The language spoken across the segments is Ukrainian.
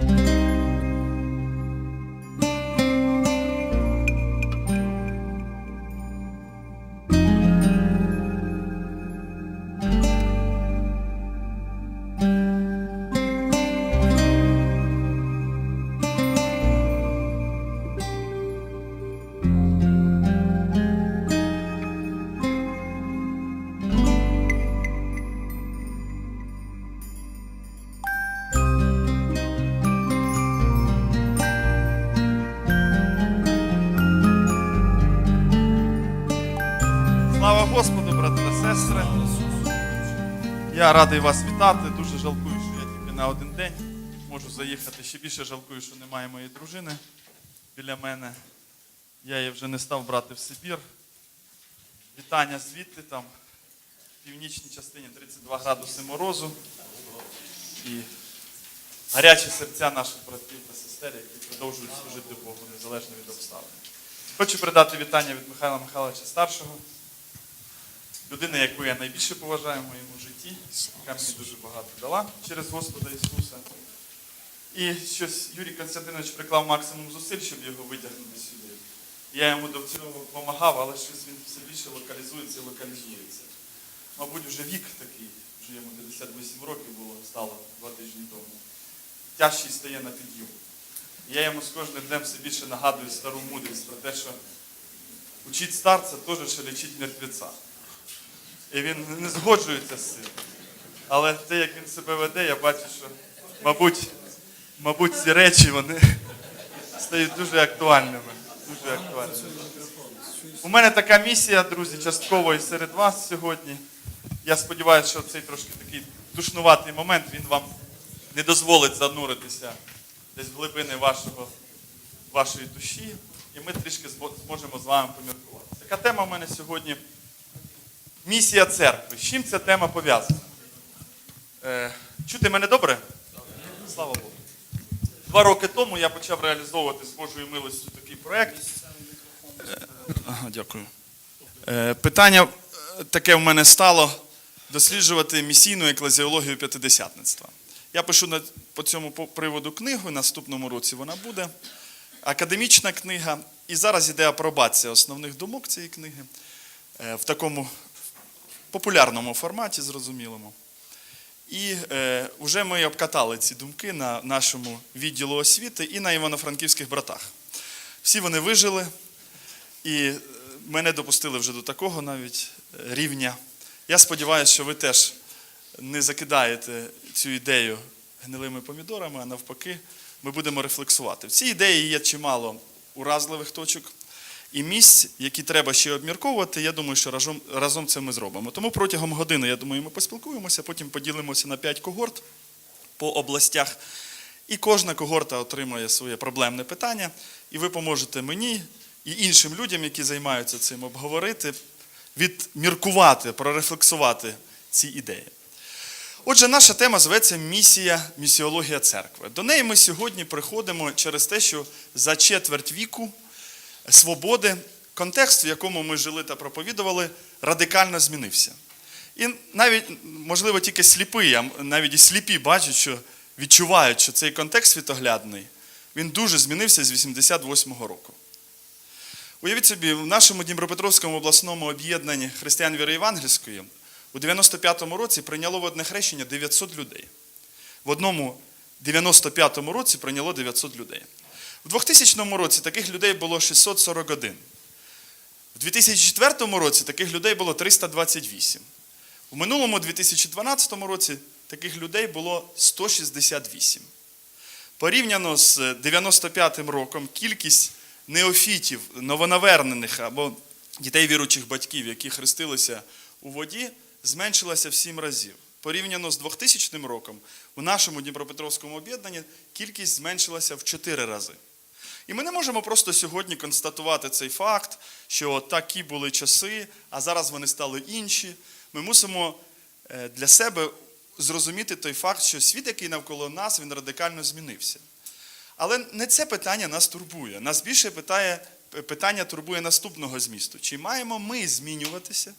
Слава Я радий вас вітати. Дуже жалкую, що я тільки на один день можу заїхати. Ще більше жалкую, що немає моєї дружини біля мене. Я її вже не став брати в Сибір. Вітання звідти, там в північній частині 32 градуси морозу. І гарячі серця наших братів та сестер, які продовжують служити Богу незалежно від обставин. Хочу передати вітання від Михайла Михайловича Старшого, людини, яку я найбільше поважаю в моєму житті, яка мені дуже багато дала через Господа Ісуса. І щось Юрій Константинович приклав максимум зусиль, щоб його витягнути сюди. Я йому до цього допомагав, але щось він все більше локалізується і локалізується. Мабуть, вже вік такий, вже йому 58 років було, стало два тижні тому. Тяжчий стає на підйом. Я йому з кожним днем все більше нагадую стару мудрість про те, що учить старця теж, що лічить мертвеця. І він не згоджується з цим. Але те, як він себе веде, я бачу, що, мабуть, мабуть, ці речі вони стають дуже актуальними. Дуже актуальними. У мене така місія, друзі, частково і серед вас сьогодні. Я сподіваюся, що цей трошки такий душнуватий момент він вам не дозволить зануритися десь в глибини вашого, вашої душі, і ми трішки зможемо з вами поміркувати. Така тема в мене сьогодні місія церкви. З чим ця тема пов'язана? Е, чути мене добре? Слава Богу. Два роки тому я почав реалізовувати з Божою милостю такий проєкт. Е, дякую. Е, питання таке в мене стало досліджувати місійну еклезіологію п'ятидесятництва. Я пишу по цьому приводу книгу, наступному році вона буде. Академічна книга. І зараз іде апробація основних думок цієї книги в такому популярному форматі, зрозумілому. І е, вже ми обкатали ці думки на нашому відділу освіти і на івано-франківських братах. Всі вони вижили, і е, мене допустили вже до такого навіть е, рівня. Я сподіваюся, що ви теж не закидаєте цю ідею гнилими помідорами, а навпаки, ми будемо рефлексувати. В цій ідеї є чимало уразливих точок і місць, які треба ще обмірковувати. Я думаю, що разом, разом це ми зробимо. Тому протягом години, я думаю, ми поспілкуємося, потім поділимося на 5 когорт по областях. І кожна когорта отримує своє проблемне питання, і ви поможете мені і іншим людям, які займаються цим, обговорити, відміркувати, прорефлексувати ці ідеї. Отже, наша тема зветься Місія, місіологія церкви. До неї ми сьогодні приходимо через те, що за четверть віку свободи контекст, в якому ми жили та проповідували, радикально змінився. І навіть, можливо, тільки сліпі, а навіть і сліпі бачать, що відчувають, що цей контекст світоглядний, він дуже змінився з 88-го року. Уявіть собі, в нашому Дніпропетровському обласному об'єднанні християн віри євангельської у 95-му році прийняло водне хрещення 900 людей. В одному 95-му році прийняло 900 людей. В 2000 році таких людей було 641. В 2004 році таких людей було 328. У минулому 2012 році таких людей було 168. Порівняно з 95-м роком кількість неофітів, новонавернених або дітей віручих батьків, які хрестилися у воді, зменшилася в 7 разів. Порівняно з 2000 роком у нашому Дніпропетровському об'єднанні кількість зменшилася в 4 рази. І ми не можемо просто сьогодні констатувати цей факт, що такі були часи, а зараз вони стали інші. Ми мусимо е, для себе зрозуміти той факт, що світ, який навколо нас, він радикально змінився. Але не це питання нас турбує. Нас більше питає, питання турбує наступного змісту. Чи маємо ми змінюватися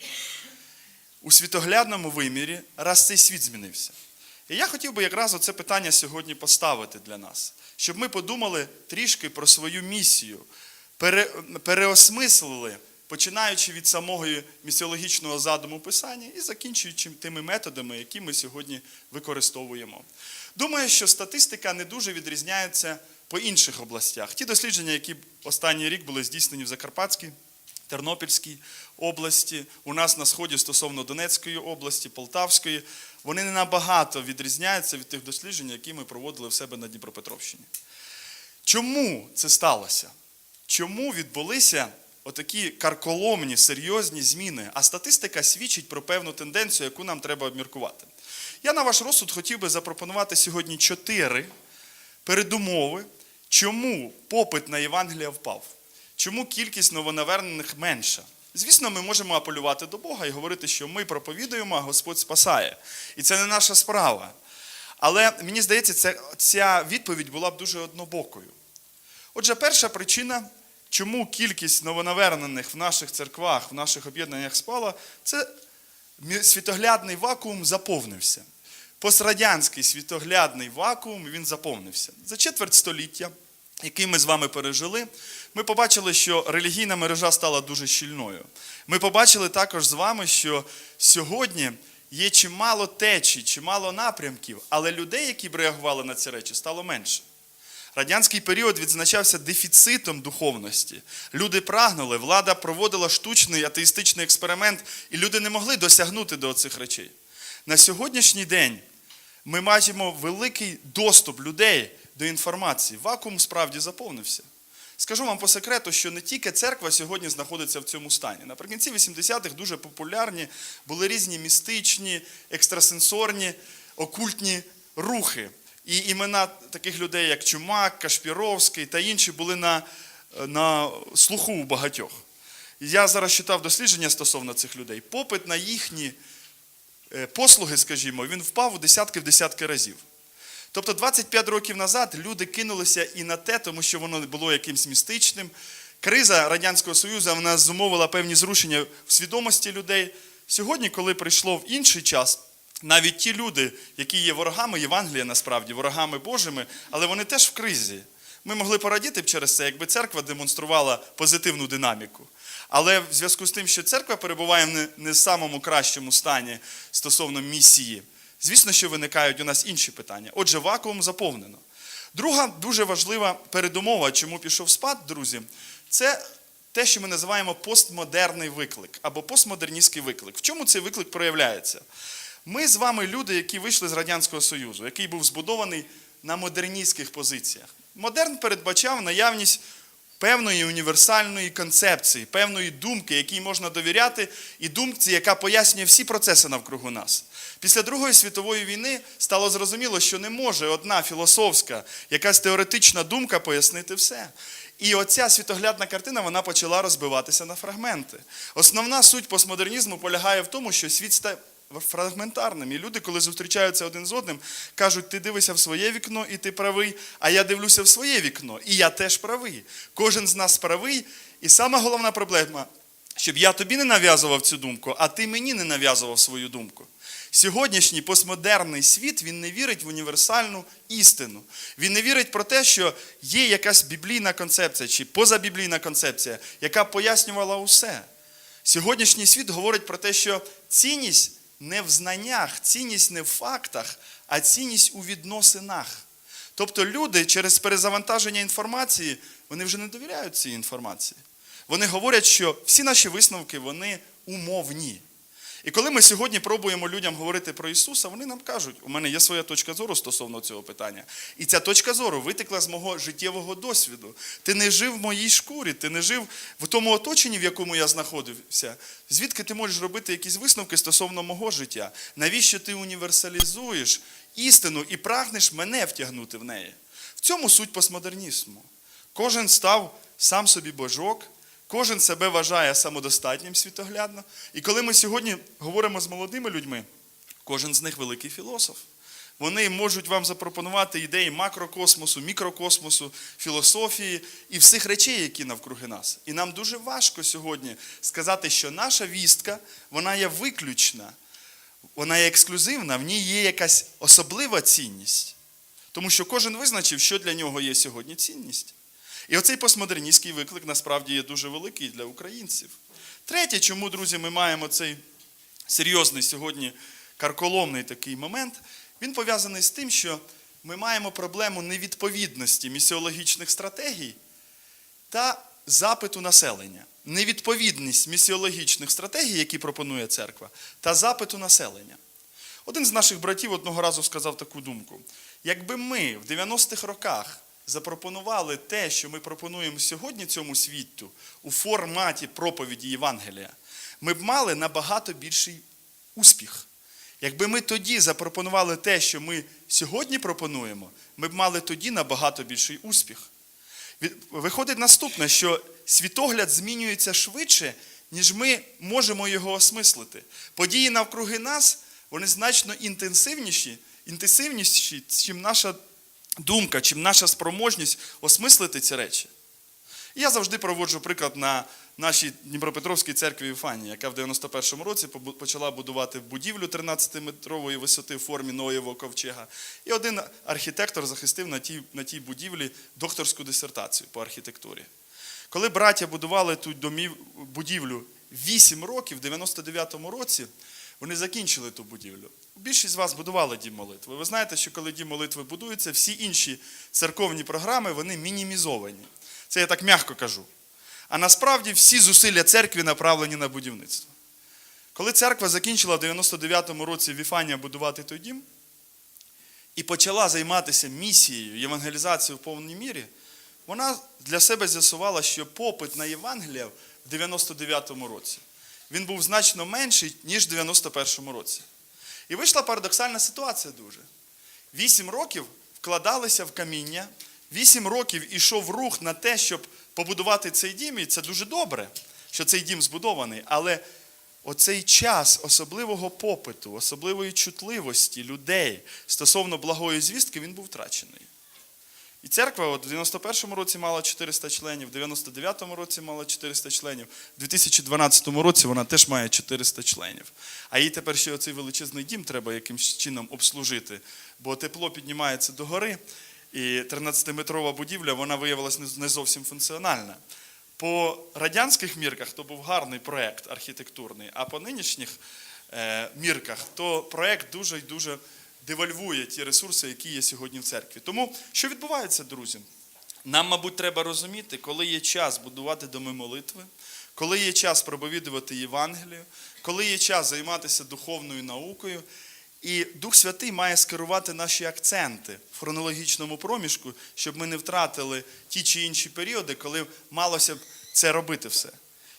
у світоглядному вимірі, раз цей світ змінився? І я хотів би якраз оце питання сьогодні поставити для нас, щоб ми подумали трішки про свою місію, пере, переосмислили, починаючи від самого місіологічного задуму писання і закінчуючи тими методами, які ми сьогодні використовуємо. Думаю, що статистика не дуже відрізняється по інших областях. Ті дослідження, які останній рік були здійснені в Закарпатській, Тернопільській області, у нас на сході стосовно Донецької області, Полтавської, вони не набагато відрізняються від тих досліджень, які ми проводили в себе на Дніпропетровщині. Чому це сталося? Чому відбулися отакі карколомні, серйозні зміни? А статистика свідчить про певну тенденцію, яку нам треба обміркувати. Я на ваш розсуд хотів би запропонувати сьогодні чотири передумови, чому попит на Євангелія впав, чому кількість новонавернених менша. Звісно, ми можемо апелювати до Бога і говорити, що ми проповідуємо, а Господь спасає. І це не наша справа. Але мені здається, ця, ця відповідь була б дуже однобокою. Отже, перша причина, чому кількість новонавернених в наших церквах, в наших об'єднаннях спала, це світоглядний вакуум заповнився. Пострадянський світоглядний вакуум він заповнився. За четверть століття, який ми з вами пережили, ми побачили, що релігійна мережа стала дуже щільною. Ми побачили також з вами, що сьогодні є чимало течій, чимало напрямків, але людей, які б реагували на ці речі, стало менше. Радянський період відзначався дефіцитом духовності. Люди прагнули, влада проводила штучний атеїстичний експеримент, і люди не могли досягнути до цих речей. На сьогоднішній день ми маємо великий доступ людей до інформації. Вакуум справді заповнився. Скажу вам по секрету, що не тільки церква сьогодні знаходиться в цьому стані. Наприкінці 80-х дуже популярні були різні містичні, екстрасенсорні, окультні рухи. І імена таких людей, як Чумак, Кашпіровський та інші, були на, на слуху у багатьох. Я зараз читав дослідження стосовно цих людей. Попит на їхні е, послуги, скажімо, він впав у десятки в десятки разів. Тобто 25 років назад люди кинулися і на те, тому що воно було якимсь містичним. Криза Радянського Союзу вона зумовила певні зрушення в свідомості людей. Сьогодні, коли прийшло в інший час, навіть ті люди, які є ворогами Євангелія, насправді, ворогами Божими, але вони теж в кризі. Ми могли порадіти б через це, якби церква демонструвала позитивну динаміку. Але в зв'язку з тим, що церква перебуває в не- самому кращому стані стосовно місії, звісно, що виникають у нас інші питання. Отже, вакуум заповнено. Друга дуже важлива передумова, чому пішов спад, друзі, це те, що ми називаємо постмодерний виклик або постмодерністський виклик. В чому цей виклик проявляється? Ми з вами люди, які вийшли з Радянського Союзу, який був збудований на модерністських позиціях. Модерн передбачав наявність певної універсальної концепції, певної думки, якій можна довіряти, і думці, яка пояснює всі процеси навкруги нас. Після Другої світової війни стало зрозуміло, що не може одна філософська, якась теоретична думка пояснити все. І оця світоглядна картина вона почала розбиватися на фрагменти. Основна суть постмодернізму полягає в тому, що світ фрагментарним. І люди, коли зустрічаються один з одним, кажуть, ти дивишся в своє вікно і ти правий, а я дивлюся в своє вікно, і я теж правий. Кожен з нас правий. І сама головна проблема, щоб я тобі не нав'язував цю думку, а ти мені не нав'язував свою думку. Сьогоднішній постмодерний світ він не вірить в універсальну істину. Він не вірить про те, що є якась біблійна концепція чи позабіблійна концепція, яка пояснювала усе. Сьогоднішній світ говорить про те, що цінність не в знаннях, цінність не в фактах, а цінність у відносинах. Тобто люди через перезавантаження інформації вони вже не довіряють цій інформації. Вони говорять, що всі наші висновки вони умовні. І коли ми сьогодні пробуємо людям говорити про Ісуса, вони нам кажуть, у мене є своя точка зору стосовно цього питання. І ця точка зору витекла з мого життєвого досвіду. Ти не жив в моїй шкурі, ти не жив в тому оточенні, в якому я знаходився. Звідки ти можеш робити якісь висновки стосовно мого життя? Навіщо ти універсалізуєш істину і прагнеш мене втягнути в неї? В цьому суть постмодернізму. Кожен став сам собі божок, Кожен себе вважає самодостатнім світоглядно. І коли ми сьогодні говоримо з молодими людьми, кожен з них великий філософ. Вони можуть вам запропонувати ідеї макрокосмосу, мікрокосмосу, філософії і всіх речей, які навкруги нас. І нам дуже важко сьогодні сказати, що наша вістка вона є виключна. вона є ексклюзивна, в ній є якась особлива цінність. Тому що кожен визначив, що для нього є сьогодні цінність. І оцей постмодерністський виклик насправді є дуже великий для українців. Третє, чому, друзі, ми маємо цей серйозний сьогодні карколомний такий момент, він пов'язаний з тим, що ми маємо проблему невідповідності місіологічних стратегій та запиту населення. Невідповідність місіологічних стратегій, які пропонує церква, та запиту населення. Один з наших братів одного разу сказав таку думку: якби ми в 90-х роках запропонували те, що ми пропонуємо сьогодні цьому світу у форматі проповіді Євангелія, ми б мали набагато більший успіх. Якби ми тоді запропонували те, що ми сьогодні пропонуємо, ми б мали тоді набагато більший успіх. Виходить наступне, що світогляд змінюється швидше, ніж ми можемо його осмислити. Події навкруги нас вони значно інтенсивніші, інтенсивніші, чим наша думка, чим наша спроможність осмислити ці речі. Я завжди проводжу приклад на нашій Дніпропетровській церкві Іфанії, яка в 91-му році почала будувати будівлю 13-метрової висоти в формі Ноєвого ковчега. І один архітектор захистив на тій, на тій будівлі докторську дисертацію по архітектурі. Коли браття будували ту домів, будівлю 8 років, в 99-му році, вони закінчили ту будівлю. Більшість з вас будували дім молитви. Ви знаєте, що коли дім молитви будується, всі інші церковні програми вони мінімізовані. Це я так м'яко кажу. А насправді всі зусилля церкви направлені на будівництво. Коли церква закінчила в 99-му році Віфанія будувати той дім і почала займатися місією євангелізацією в повній мірі, вона для себе з'ясувала, що попит на Євангелія в 99-му році він був значно менший, ніж в 91-му році. І вийшла парадоксальна ситуація дуже. Вісім років вкладалися в каміння, вісім років ішов рух на те, щоб побудувати цей дім, і це дуже добре, що цей дім збудований. Але оцей час особливого попиту, особливої чутливості людей стосовно благої звістки, він був втрачений. І церква от, в 91-му році мала 400 членів, в 99-му році мала 400 членів, в 2012 році вона теж має 400 членів. А їй тепер ще оцей величезний дім треба якимось чином обслужити, бо тепло піднімається догори, і 13-метрова будівля вона виявилася не- зовсім функціональна. По радянських мірках то був гарний проєкт архітектурний, а по нинішніх е, мірках то проєкт дуже і дуже девальвує ті ресурси, які є сьогодні в церкві. Тому що відбувається, друзі? Нам, мабуть, треба розуміти, коли є час будувати доми молитви, коли є час проповідувати Євангелію, коли є час займатися духовною наукою. І Дух Святий має скерувати наші акценти в хронологічному проміжку, щоб ми не втратили ті чи інші періоди, коли малося б це робити все.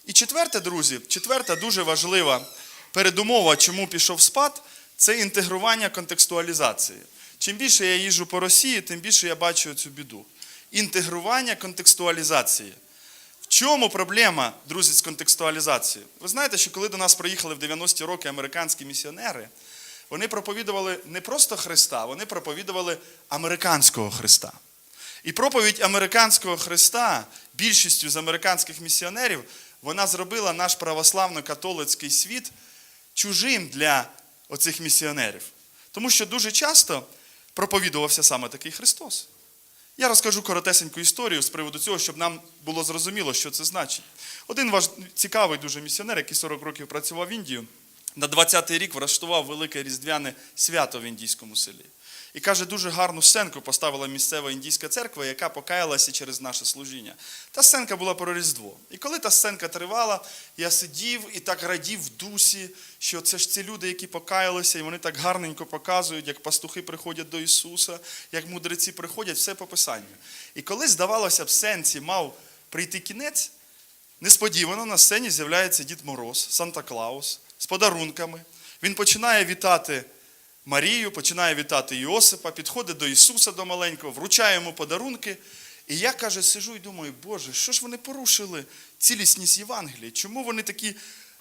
І четверте, друзі, четверта дуже важлива передумова, чому пішов спад, це інтегрування контекстуалізації. Чим більше я їжджу по Росії, тим більше я бачу цю біду. Інтегрування контекстуалізації. В чому проблема, друзі, з контекстуалізацією? Ви знаєте, що коли до нас приїхали в 90-ті роки американські місіонери, вони проповідували не просто Христа, вони проповідували американського Христа. І проповідь американського Христа більшістю з американських місіонерів вона зробила наш православно-католицький світ чужим для оцих місіонерів. Тому що дуже часто проповідувався саме такий Христос. Я розкажу коротесеньку історію з приводу цього, щоб нам було зрозуміло, що це значить. Один ваш цікавий дуже місіонер, який 40 років працював в Індію, на 20-й рік влаштував велике різдвяне свято в індійському селі. І каже, дуже гарну сценку поставила місцева індійська церква, яка покаялася через наше служіння. Та сценка була про Різдво. І коли та сценка тривала, я сидів і так радів в дусі, що це ж ці люди, які покаялися, і вони так гарненько показують, як пастухи приходять до Ісуса, як мудреці приходять, все по Писанню. І коли, здавалося б, сенсі мав прийти кінець, несподівано на сцені з'являється Дід Мороз, Санта Клаус з подарунками. Він починає вітати Марію, починає вітати Іосипа, підходить до Ісуса до маленького, вручає йому подарунки. І я, каже, сижу і думаю, Боже, що ж вони порушили цілісність Євангелії? Чому вони такі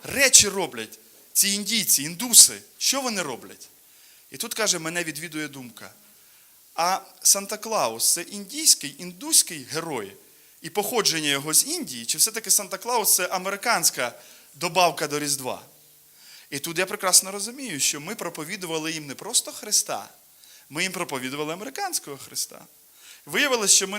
речі роблять, ці індійці, індуси? Що вони роблять? І тут, каже, мене відвідує думка. А Санта Клаус це індійський, індуський герой, і походження його з Індії, чи все-таки Санта Клаус це американська добавка до Різдва? І тут я прекрасно розумію, що ми проповідували їм не просто Христа, ми їм проповідували американського Христа. Виявилось, що ми